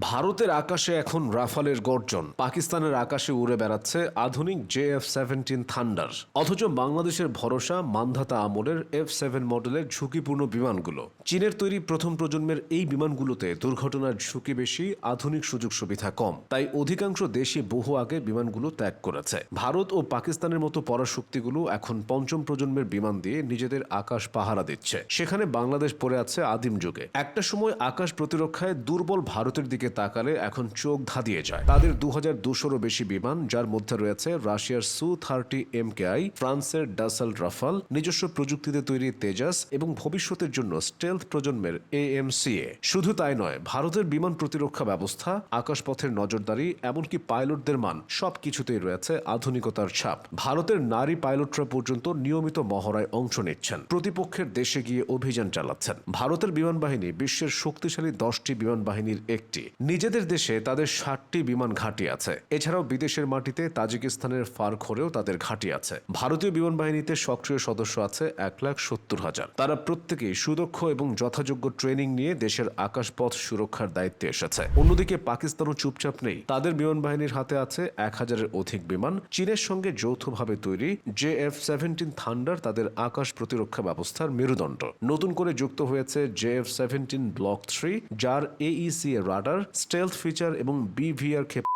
ভারতের আকাশে এখন রাফালের গর্জন। পাকিস্তানের আকাশে উড়ে বেড়াচ্ছে আধুনিক জে এফ সেভেন্টিন থান্ডার। অথচ বাংলাদেশের ভরসা, মান্ধাতা আমলের এফ সেভেন মডেলের ঝুঁকিপূর্ণ বিমানগুলো। চীনের তৈরি প্রথম প্রজন্মের এই বিমানগুলোতে দুর্ঘটনার ঝুঁকি বেশি, আধুনিক সুযোগ সুবিধা কম। তাই অধিকাংশ দেশই বহু আগে বিমানগুলো ত্যাগ করেছে। ভারত ও পাকিস্তানের মতো পরাশক্তিগুলো এখন পঞ্চম প্রজন্মের বিমান দিয়ে নিজেদের আকাশ পাহারা দিচ্ছে। সেখানে বাংলাদেশ পড়ে আছে আদিম যুগে। একটা সময় আকাশ প্রতিরক্ষায় দুর্বল ভারতের দিকে তাকালে এখন চোখ ধাঁধিয়ে যায়। তাদের দু হাজার বেশি বিমান, যার মধ্যে রয়েছে রাশিয়ার সু থার্টি এম ফ্রান্সের ডাসাল রাফাল, নিজস্ব প্রযুক্তিতে তৈরি তেজাস এবং ভবিষ্যতের জন্য স্টেলথ প্রজন্মের এএমসিএ শুধু তাই নয়, ভারতের বিমান প্রতিরক্ষা ব্যবস্থা, আকাশপথের নজরদারি, এমনকি পাইলটদের মান সবকিছুতেই রয়েছে আধুনিকতার ছাপ। ভারতের নারী পাইলটরা পর্যন্ত নিয়মিত মহড়ায় অংশ নিচ্ছেন। প্রতিপক্ষের দেশে গিয়ে অভিযান চালাচ্ছেন। ভারতের বিমান বাহিনী বিশ্বের শক্তিশালী দশটি বিমান বাহিনীর একটি। নিজেদের দেশে তাদের ষাটটি বিমান ঘাঁটি আছে। এছাড়াও বিদেশের মাটিতে তাজিকিস্তানের ফারখোরেও তাদের ঘাঁটি আছে। ভারতীয় বিমান বাহিনীতে সক্রিয় সদস্য আছে এক লাখ সত্তর হাজার। তারা প্রত্যেকেই সুদক্ষ এবং যথাযোগ্য ট্রেনিং নিয়ে দেশের আকাশপথ সুরক্ষার দায়িত্বে এসেছে। অন্যদিকে পাকিস্তানও চুপচাপ নেই। তাদের বিমান বাহিনীর হাতে আছে এক হাজারের অধিক বিমান। চীনের সঙ্গে যৌথভাবে তৈরি জে এফ সেভেন্টিন থান্ডার তাদের আকাশ প্রতিরক্ষা ব্যবস্থার মেরুদণ্ড। নতুন করে যুক্ত হয়েছে J F seventeen block three, যার এইসি রাডার স্টেলথ ফিচার এবং বিভিআর ক্ষেপ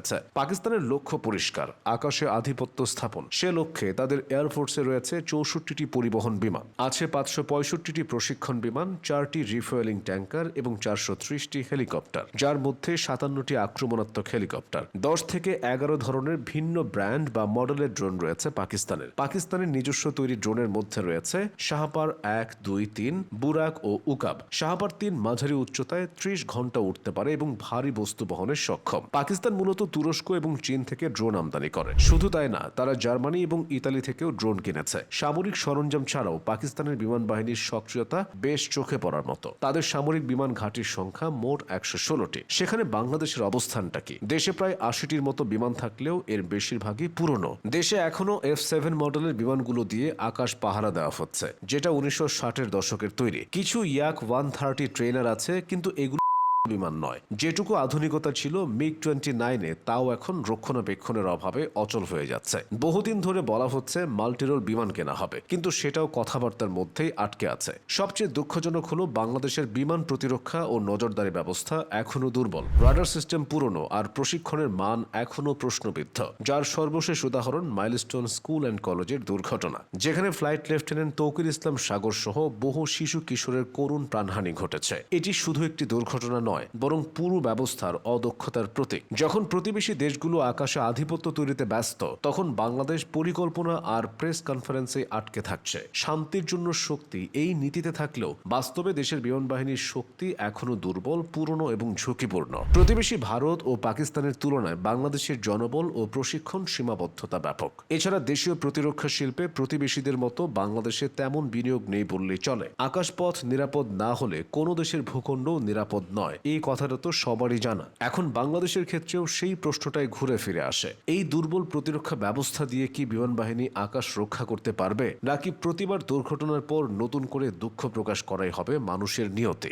আছে পাকিস্তানের লক্ষ্য পরিষ্কার, আকাশে আধিপত্য স্থাপন। সে লক্ষ্যে তাদের এয়ারফোর্সে রয়েছে চৌষট্টিটি পরিবহন বিমান, আছে পাঁচশো পঁয়ষট্টিটি প্রশিক্ষণ বিমান, চারটি রিফুয়েলিং ট্যাঙ্কার এবং চারশো ত্রিশটি হেলিকপ্টার যার মধ্যে সাতান্নটি আক্রমণাত্মক হেলিকপ্টার দশ থেকে এগারো ধরনের ভিন্ন ব্র্যান্ড বা মডেলের ড্রোন রয়েছে পাকিস্তানের। পাকিস্তানের নিজস্ব তৈরি ড্রোনের মধ্যে রয়েছে শাহপার এক, দুই, তিন বুরাক ও উকাব শাহপার তিন মাঝারি উচ্চতায় ত্রিশ ঘণ্টা উঠতে পারে এবং ভারী বস্তু বহনে সক্ষম। পাকিস্তান মূলত তুরস্ক এবং চীন থেকে ড্রোন আমদানি করে। শুধু তাই না, তারা জার্মানি এবং ইতালি থেকেও ড্রোন কিনেছে। সামরিক সরঞ্জাম ছাড়াও পাকিস্তানের বিমান বাহিনীর সক্রিয়তা বেশ চোখে পড়ার মতো। তাদের সামরিক বিমান ঘাঁটির সংখ্যা মোট একশো ষোলোটি। সেখানে বাংলাদেশের অবস্থানটা কি? দেশে প্রায় আশিটির মতো বিমান থাকলেও এর বেশিরভাগই পুরনো। দেশে এখনও এফ সেভেন মডেলের বিমানগুলো দিয়ে আকাশ পাহারা দেওয়া হচ্ছে, যেটা উনিশশো ষাটের দশকের তৈরি। কিছু ইয়াক ওয়ান থার্টি ট্রেনার আছে, কিন্তু এগুলো বিমান নয়। যেটুকু আধুনিকতা ছিল মিগ টোয়েন্টি নাইনে তাও এখন রক্ষণাবেক্ষণের অভাবে অচল হয়ে যাচ্ছে। বহুদিন ধরে বলা হচ্ছে মাল্টিরোল বিমান কেনা হবে, কিন্তু সেটাও কথাবার্তার মধ্যেই আটকে আছে। সবচেয়ে দুঃখজনক হলো, বাংলাদেশের বিমান প্রতিরক্ষা ও নজরদারি ব্যবস্থা এখনও দুর্বল। রাডার সিস্টেম পুরনো আর প্রশিক্ষণের মান এখনও প্রশ্নবিদ্ধ, যার সর্বশেষ উদাহরণ মাইলস্টোন স্কুল অ্যান্ড কলেজের দুর্ঘটনা, যেখানে ফ্লাইট লেফটেন্যান্ট তৌকির ইসলাম সাগর সহ বহু শিশু কিশোরের করুণ প্রাণহানি ঘটেছে। এটি শুধু একটি দুর্ঘটনা নয় বরং পুরো ব্যবস্থার অদক্ষতার প্রতীক। যখন প্রতিবেশী দেশগুলো আকাশে আধিপত্য তৈরিতে ব্যস্ত, তখন বাংলাদেশ পরিকল্পনা আর প্রেস কনফারেন্সে আটকে থাকছে। শান্তির জন্য শক্তি এই নীতিতে থাকলেও বাস্তবে দেশের বিমান বাহিনীর শক্তি এখনও দুর্বল, পুরনো এবং ঝুঁকিপূর্ণ। প্রতিবেশী ভারত ও পাকিস্তানের তুলনায় বাংলাদেশের জনবল ও প্রশিক্ষণ সীমাবদ্ধতা ব্যাপক। এছাড়া দেশীয় প্রতিরক্ষা শিল্পে প্রতিবেশীদের মতো বাংলাদেশে তেমন বিনিয়োগ নেই বললেই চলে। আকাশপথ নিরাপদ না হলে কোনো দেশের ভূখণ্ডও নিরাপদ নয়। এই কথাটা তো সবারই জানা। এখন বাংলাদেশের ক্ষেত্রেও সেই প্রশ্নটাই ঘুরে ফিরে আসে। এই দুর্বল প্রতিরক্ষা ব্যবস্থা দিয়ে কি বিমান বাহিনী আকাশ রক্ষা করতে পারবে, নাকি প্রতিবার দুর্ঘটনার পর নতুন করে দুঃখ প্রকাশ করাই হবে মানুষের নিয়তে?